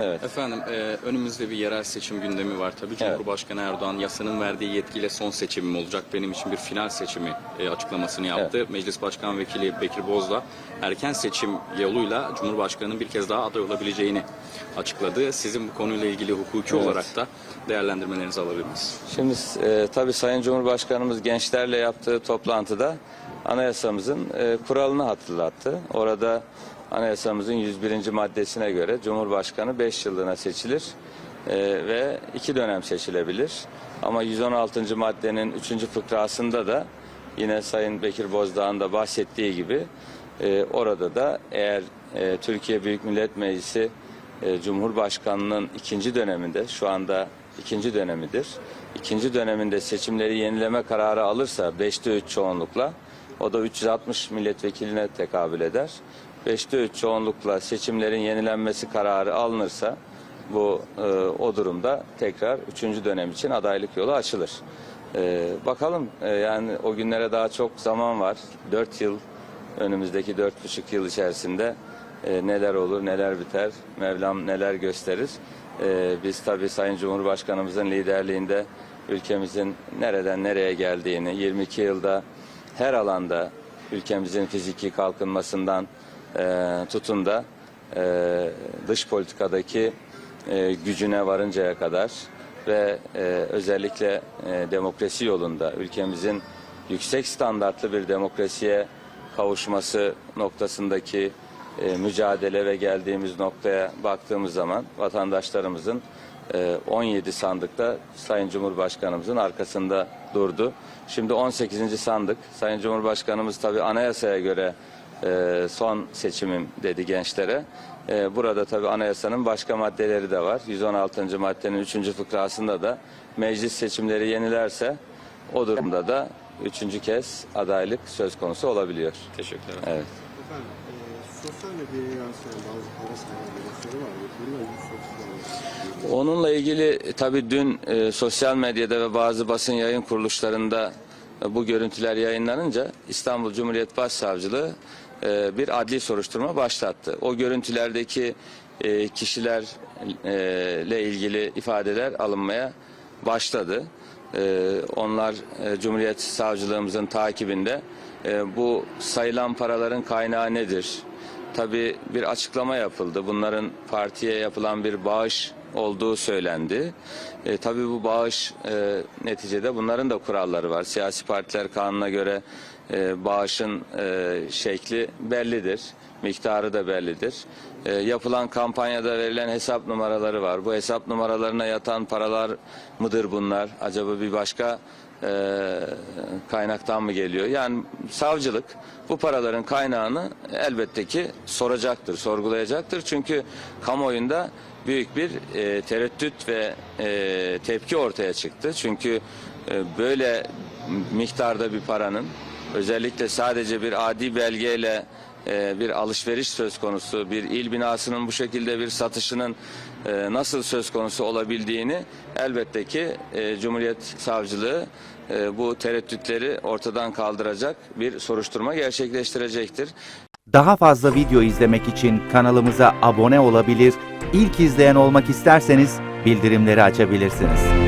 Evet. Efendim e, önümüzde bir yerel seçim gündemi var. Tabii Cumhurbaşkanı Erdoğan yasanın verdiği yetkiyle son seçimim olacak. Benim için bir final seçimi e, açıklamasını yaptı. Meclis Başkan Vekili Bekir Bozdağ erken seçim yoluyla Cumhurbaşkanı'nın bir kez daha aday olabileceğini açıkladı. Sizin bu konuyla ilgili hukuki Evet. olarak da değerlendirmelerinizi alabilir miyiz? Şimdi e, tabii Sayın Cumhurbaşkanımız gençlerle yaptığı toplantıda anayasamızın e, kuralını hatırlattı. Orada anayasamızın 101. maddesine göre Cumhurbaşkanı 5 yıllığına seçilir e, ve 2 dönem seçilebilir. Ama 116. maddenin 3. fıkrasında da yine Sayın Bekir Bozdağ'ın da bahsettiği gibi e, orada da eğer e, Türkiye Büyük Millet Meclisi Cumhurbaşkanının ikinci döneminde şu anda ikinci dönemidir. İkinci döneminde seçimleri yenileme kararı alırsa 5'te 3 çoğunlukla o da 360 milletvekiline tekabül eder. 5'te 3 çoğunlukla seçimlerin yenilenmesi kararı alınırsa bu e, o durumda tekrar 3. dönem için adaylık yolu açılır. E, bakalım e, yani o günlere daha çok zaman var. 4 yıl önümüzdeki 4,5 yıl içerisinde e, neler olur, neler biter, Mevlam neler gösterir. E, biz tabii Sayın Cumhurbaşkanımızın liderliğinde ülkemizin nereden nereye geldiğini, 22 yılda her alanda ülkemizin fiziki kalkınmasından e, tutun da e, dış politikadaki e, gücüne varıncaya kadar ve e, özellikle e, demokrasi yolunda ülkemizin yüksek standartlı bir demokrasiye kavuşması noktasındaki e, mücadele ve geldiğimiz noktaya baktığımız zaman vatandaşlarımızın e, 17 sandıkta Sayın Cumhurbaşkanımızın arkasında durdu. Şimdi 18. sandık. Sayın Cumhurbaşkanımız tabii anayasaya göre e, son seçimim dedi gençlere. E, burada tabii anayasanın başka maddeleri de var. 116. maddenin 3. fıkrasında da meclis seçimleri yenilerse o durumda da üçüncü kez adaylık söz konusu olabiliyor. Teşekkürler. Evet. Efendim, e, sosyal medyaya yansıyan bazı hava sahaları görüşleri var. Bununla ilgili sorular Onunla ilgili e, tabii dün e, sosyal medyada ve bazı basın yayın kuruluşlarında e, bu görüntüler yayınlanınca İstanbul Cumhuriyet Başsavcılığı e, bir adli soruşturma başlattı. O görüntülerdeki e, kişilerle ilgili ifadeler alınmaya başladı. E, onlar e, Cumhuriyet Savcılığımızın takibinde E, bu sayılan paraların kaynağı nedir? Tabii bir açıklama yapıldı. Bunların partiye yapılan bir bağış olduğu söylendi. E, tabii bu bağış e, neticede bunların da kuralları var. Siyasi partiler kanuna göre e, bağışın e, şekli bellidir. Miktarı da bellidir. E, yapılan kampanyada verilen hesap numaraları var. Bu hesap numaralarına yatan paralar mıdır bunlar? Acaba bir başka e, kaynaktan mı geliyor? Yani savcılık bu paraların kaynağını elbette ki soracaktır, sorgulayacaktır. Çünkü kamuoyunda büyük bir e, tereddüt ve e, tepki ortaya çıktı. Çünkü e, böyle miktarda bir paranın özellikle sadece bir adi belgeyle bir alışveriş söz konusu, bir il binasının bu şekilde bir satışının e, nasıl söz konusu olabildiğini elbette ki e, Cumhuriyet Savcılığı e, bu tereddütleri ortadan kaldıracak bir soruşturma gerçekleştirecektir. Daha fazla video izlemek için kanalımıza abone olabilir, ilk izleyen olmak isterseniz bildirimleri açabilirsiniz.